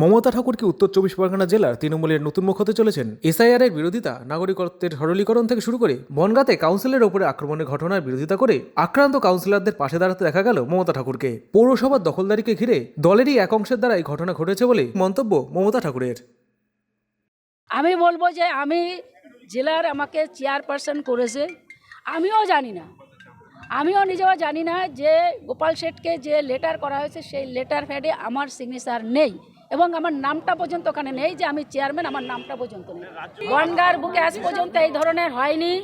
মমতা ঠাকুর কি উত্তর চব্বিশ পরগনা জেলার তৃণমূলের নতুন মুখ হতে চলেছেন। এসআইআর এর বিরোধিতা, নাগরিকত্বের সরলীকরণ থেকে শুরু করে, বনগাঁতে কাউন্সিলের ওপরে আক্রমণের ঘটনার বিরোধিতা করে আক্রান্ত কাউন্সিলরদের পাশে দাঁড়াতে দেখা গেল মমতা ঠাকুরকে। পৌরসভার দখলদারিকে ঘিরে দলেরই এক অংশের দ্বারা এই ঘটনা ঘটেছে বলে মন্তব্য মমতা ঠাকুরের। আমি বলব যে আমি জেলার আমাকে চেয়ারপারসন করেছে, আমিও জানি না। আমিও নিজেও জানি না যে গোপাল শেঠকে যে লেটার করা হয়েছে, সেই লেটার ফ্যাডে আমার সিগনেচার নেই। এবং আমার নামটা পর্যন্ত ওখানে নেই যে আমি চেয়ারম্যান আমার নামটা পর্যন্ত নেই। বনগার বুকে আজ পর্যন্ত এই ধরনের হয়নি।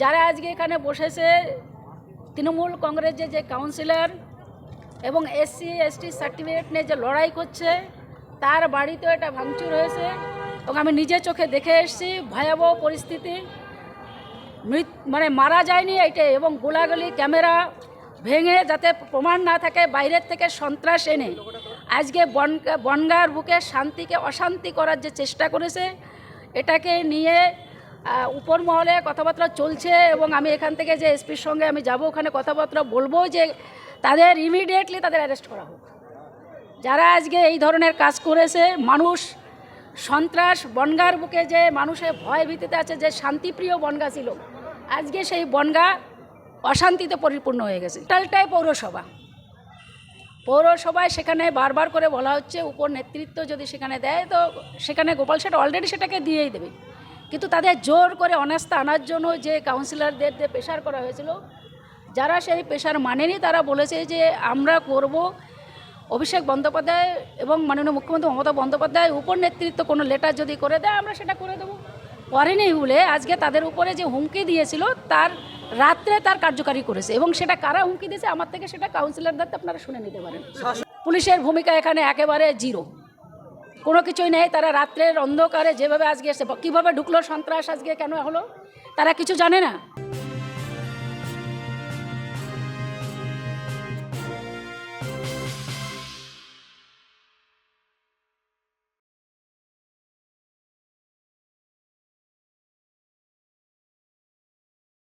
যারা আজকে এখানে বসেছে, তৃণমূল কংগ্রেসের যে কাউন্সিলর এবং এসসি এসটি সার্টিফিকেট নিয়ে যে লড়াই করছে, তার বাড়িতেও এটা ভাঙচুর হয়েছে এবং আমি নিজে চোখে দেখে এসেছি, ভয়াবহ পরিস্থিতি। মানে মারা যায়নি এইটা এবং গোলাগুলি ক্যামেরা ভেঙে যাতে প্রমাণ না থাকে, বাইরের থেকে সন্ত্রাস এনে। আজকে বন বনগার বুকে শান্তিকে অশান্তি করার যে চেষ্টা করেছে, এটাকে নিয়ে উপর মহলে কথাবার্তা চলছে এবং আমি এখান থেকে যে এসপির সঙ্গে আমি যাব, ওখানে কথাবার্তা বলব যে তাদের ইমিডিয়েটলি তাদের অ্যারেস্ট করা হোক। যারা আজকে এই ধরনের কাজ করেছে, মানুষ, সন্ত্রাস, বনগার বুকে যে মানুষের ভয় ভীতিতে আছে, যে শান্তিপ্রিয় বনগা ছিল, আজকে সেই বনগা অশান্তিতে পরিপূর্ণ হয়ে গেছে। টালটাই পৌরসভা। পৌরসভায় সেখানে বারবার করে বলা হচ্ছে, উপর নেতৃত্ব যদি সেখানে দেয়, তো সেখানে গোপাল সেটা অলরেডি সেটাকে দিয়েই দেবে। কিন্তু তাদের জোর করে অনাস্থা আনার জন্য যে কাউন্সিলরদের যে প্রেশার করা হয়েছিল, যারা সেই প্রেশার মানেনি, তারা বলেছে যে আমরা করব অভিষেক বন্দ্যোপাধ্যায় এবং মাননীয় মুখ্যমন্ত্রী মমতা বন্দ্যোপাধ্যায় উপর নেতৃত্ব, কোনো লেটার যদি করে দেয়, আমরা সেটা করে দেবো। করেনি বলে আজকে তাদের উপরে যে হুমকি দিয়েছিল, তার রাত্রে তার কার্যকারী করেছে এবং সেটা কারা হুমকি দিয়েছে, আমার থেকে সেটা কাউন্সিলরদের আপনারা শুনে নিতে পারেন। পুলিশের ভূমিকা এখানে একেবারে জিরো। কোনো কিছুই নেই, তারা রাত্রের অন্ধকারে যেভাবে আজকে এসে, কীভাবে ঢুকলো সন্ত্রাস আজকে কেন হলো, তারা কিছু জানে না।